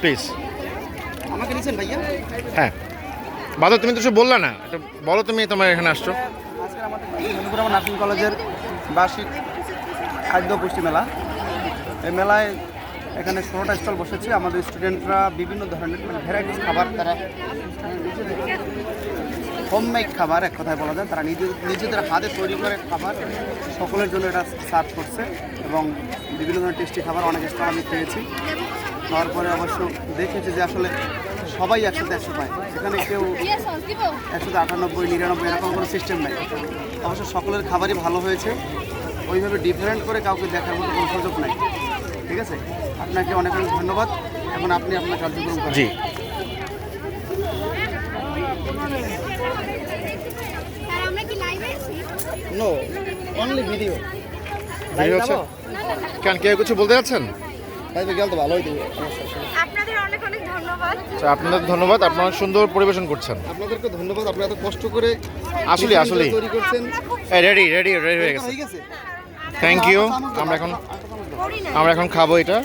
Please. আমাকে নিছেন ভাইয়া? হ্যাঁ। বাদল তুমি তো কিছু বললা না। এটা বলো তুমি তোমার এখানে আসছো। আজকে আমাদের মধুপুরাম নার্সিং কলেজের বার্ষিক খাদ্য পুষ্টি মেলা। এই মেলায় এখানে ষোলোটা স্টল বসেছে। আমাদের স্টুডেন্টরা বিভিন্ন ধরনের মানে ভ্যারাইটিস খাবার তারা হোমমেড খাবার এক কথায় বলা যায়। তারা নিজে নিজেদের হাতে তৈরি করে খাবার সকলের জন্য এটা সার্ভ করছে এবং বিভিন্ন ধরনের টেস্টি খাবার অনেক স্টল আমি খেয়েছি। খাওয়ার পরে অবশ্য দেখেছি যে আসলে সবাই একসাথে একশো পায়। সেখানে কেউ একশো আটানব্বই নিরানব্বই এরকম কোনো সিস্টেম নাই। অবশ্য সকলের খাবারই ভালো হয়েছে। ওইভাবে ডিফারেন্ট করে কাউকে দেখার মতো কোনো সুযোগ নাই। ঠিক আছে? আপনাকে অনেক অনেক ধন্যবাদ। এখন আপনি আপনার কার্যক্রম করেন। জি। আর আমরা কি লাইভে আছি? নো অনলি ভিডিও ভিডিও আছে কেন কেউ কিছু বলতে যাচ্ছেন? লাইভে গেলে তো ভালোই দেবে আপনাদের অনেক অনেক ধন্যবাদ। আচ্ছা, আপনাদের ধন্যবাদ আপনারা সুন্দর পরিবেশন করছেন। আপনাদেরকে ধন্যবাদ আপনারা এত কষ্ট করে আসলে আসলে তৈরি করছেন। রেডি রেডি রেডি হয়ে গেছে। হয়ে গেছে থ্যাংক ইউ আমরা এখন আমরা এখন খাব এটা।